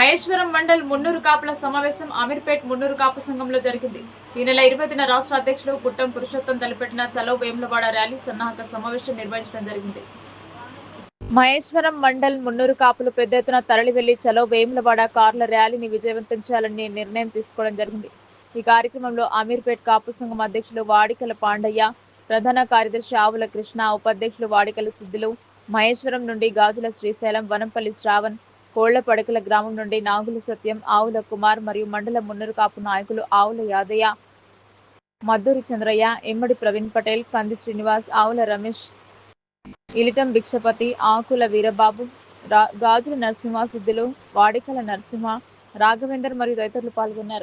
మహేశ్వరం మండల్ మున్నూరు కాపుల సమావేశం అమీర్పేట్ మున్నూరు కాపు సంఘంలో జరిగింది. ఈ నెల ఇరవై రాష్ట్ర అధ్యక్షులు పుట్టం పురుషోత్తం తలపెట్టిన చలో వేములవాడ ర్యాలీ సన్నాహక సమావేశం నిర్వహించడం జరిగింది. మహేశ్వరం మండల్ మున్నూరు కాపులు పెద్ద ఎత్తున తరలి వెళ్ళి చలో వేములవాడ కార్ల ర్యాలీని విజయవంతం చేయాలని నిర్ణయం తీసుకోవడం జరిగింది. ఈ కార్యక్రమంలో అమీర్పేట్ కాపు సంఘం అధ్యక్షులు వాడికల పాండయ్య ప్రధాన కార్యదర్శి ఆవుల కృష్ణ ఉపాధ్యక్షులు వాడికల సిద్ధులు మహేశ్వరం నుండి గాజుల శ్రీశైలం వనంపల్లి శ్రావణ్ కోళ్ళ పడకల గ్రామం నుండి నాగుల సత్యం ఆవుల కుమార్ మరియు మండల మున్నరు కాపు నాయకులు ఆవుల యాదయ్య మద్దూరి చంద్రయ్య ఎమ్మడి ప్రవీణ్ పటేల్ కంది శ్రీనివాస్ ఆవుల రమేష్ ఇలిటం భిక్షపతి ఆకుల వీరబాబు గాజుల నరసింహ సిద్ధులు వాడికల నరసింహ రాఘవేందర్ మరియు తదితరులు పాల్గొన్నారు.